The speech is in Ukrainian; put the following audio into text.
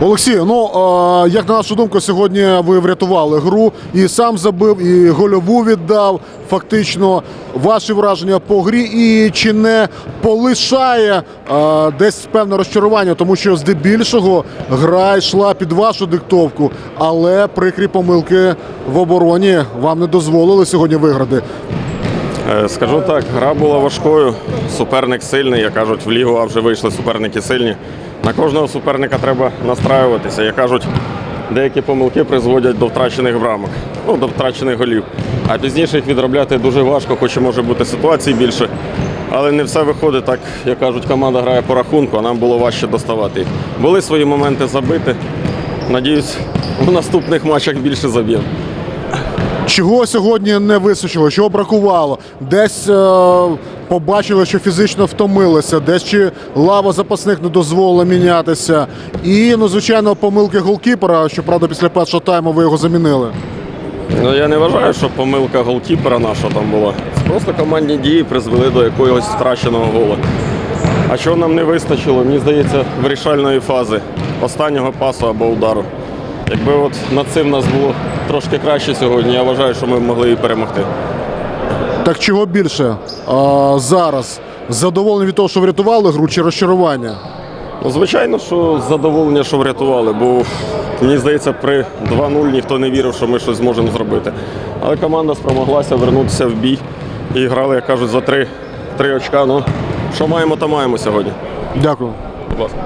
Олексій, ну як на нашу думку, сьогодні ви врятували гру і сам забив, і гольову віддав. Фактично, ваші враження по грі, і чи не полишає е, десь певне розчарування, тому що здебільшого гра йшла під вашу диктовку, але прикрі помилки в обороні вам не дозволили сьогодні виграти. Е, Скажу так, гра була важкою, суперник сильний, як кажуть, в лігу а вже вийшли суперники сильні. На кожного суперника треба настраюватися. Як кажуть, деякі помилки призводять до втрачених брамок, ну, до втрачених голів. А пізніше їх відробляти дуже важко, хоч і може бути ситуацій більше. Але не все виходить так, як кажуть, команда грає по рахунку, а нам було важче доставати їх. Були свої моменти забити. Надіюсь, в наступних матчах більше заб'ємо. Чого сьогодні не височило, чого бракувало? Десь е, побачили, що фізично втомилися, десь чи лава запасних не дозволила мінятися. І, ну, звичайно, помилки голкіпера, щоправда, після першого тайму ви його замінили. Ну, я не вважаю, що помилка голкіпера наша там була. Просто командні дії призвели до якогось втраченого гола. А чого нам не вистачило, мені здається, вирішальної фази останнього пасу або удару. Якби от над цим нас було трошки краще сьогодні, я вважаю, що ми могли і перемогти. Так чого більше а, зараз? Задоволені від того, що врятували гру, чи розчарування? Ну, звичайно, що задоволення, що врятували, бо мені здається, при 2-0 ніхто не вірив, що ми щось зможемо зробити. Але команда спромоглася вернутися в бій і грали, як кажуть, за три, три очка. Ну, що маємо, то маємо сьогодні. Дякую. Будь ласка.